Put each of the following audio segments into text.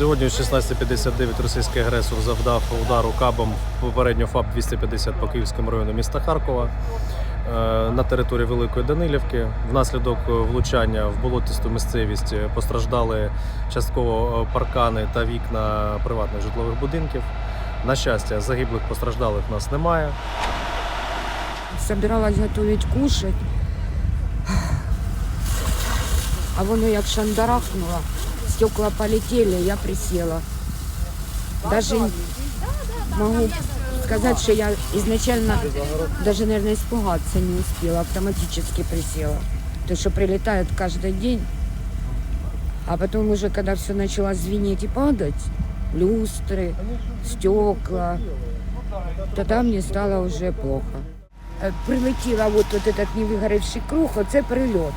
Сьогодні о 16.59 російський агресор завдав удару кабом попередньо ФАП 250 по Київському району міста Харкова е, на території Великої Данилівки. Внаслідок влучання в болотисту місцевість постраждали частково е, паркани та вікна приватних житлових будинків. На щастя, загиблих постраждалих в нас немає. собиралась готовить кушать. А воно як шандарахнуло, стекла полетели, я присела. Даже могу сказать, что я изначально даже, наверное, испугаться не успела, автоматически присела. То, что прилетает каждый день. А потом уже, когда все начало звенеть и падать, люстры, стекла, тогда мне стало уже плохо. Е, Прилетіла от, от этот невигоревший круг, оце прильот.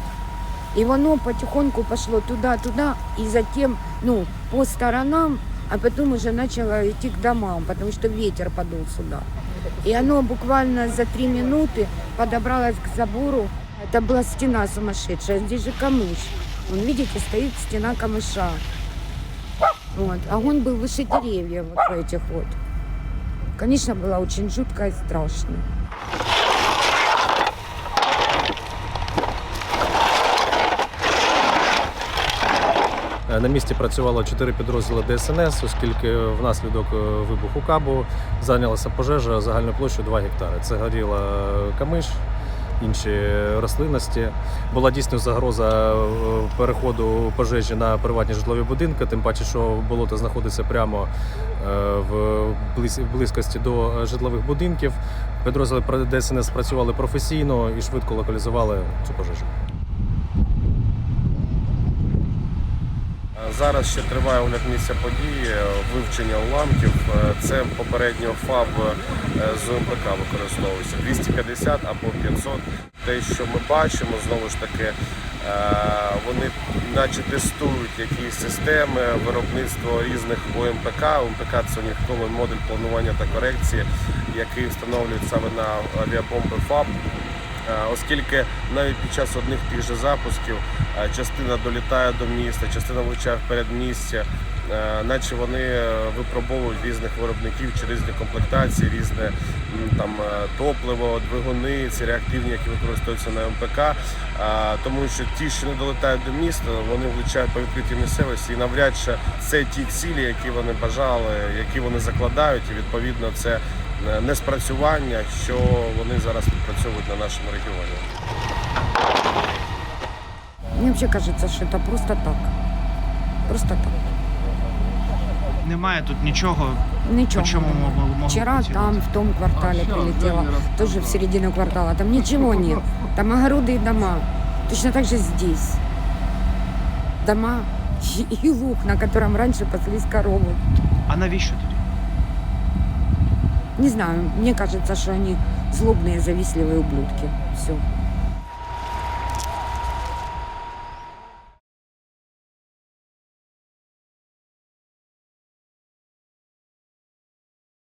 І воно потихоньку пішло туди, туди, і затем, ну, по сторонам, а потом уже начало идти к домам, потому что ветер подул сюда. И оно буквально за три минуты подобралось к забору. Это была стена сумасшедшая, здесь же камыш. Вон, видите, стоит стена камыша. Вот. Огонь был выше деревьев вот этих вот. Конечно, было очень жутко и страшно. На місці працювало чотири підрозділи ДСНС, оскільки внаслідок е, вибуху кабу зайнялася пожежа загальною площею 2 гектари. Це горіла камиш, інші рослинності. Була дійсно загроза е, переходу пожежі на приватні житлові будинки, тим паче, що болото знаходиться прямо е, в близькості до житлових будинків. Підрозділи ДСНС працювали професійно і швидко локалізували цю пожежу. Зараз ще триває огляд місця події, е, вивчення уламків. Е, Це попередньо ФАБ е, з ОМПК використовується 250 або 500. Те, що ми бачимо, знову ж таки, вони наче тестують якісь системи виробництва різних ОМПК. ОМПК це унікальний модуль планування та корекції, який встановлюють саме на авіабомби ФАБ. Е, оскільки навіть під час одних тих же запусків е, частина долітає до міста, частина влучає в передмістя, е, наче вони випробовують різних виробників чи різні комплектації, різне там топливо, двигуни, ці реактивні, які використовуються на МПК. Тому що ті, що не долетають до міста, вони влучають по відкритій місцевості, і навряд чи це ті цілі, які вони бажали, які вони закладають, і відповідно це е, не спрацювання, що вони зараз відпрацьовують на нашому регіоні. Мне вообще кажется, что это просто так. Просто так. Немає тут нічого, Ничего. по чому нет. могло могло Вчера прилетіти. там, в том квартале прилетело, тоже в середину квартала. Там ничего нет. Там огороды и дома. Точно так же здесь. Дома и луг, на котором раньше паслись коровы. А навіщо тоді? Не знаю, мне кажется, что они злобные, завистливые ублюдки. Все.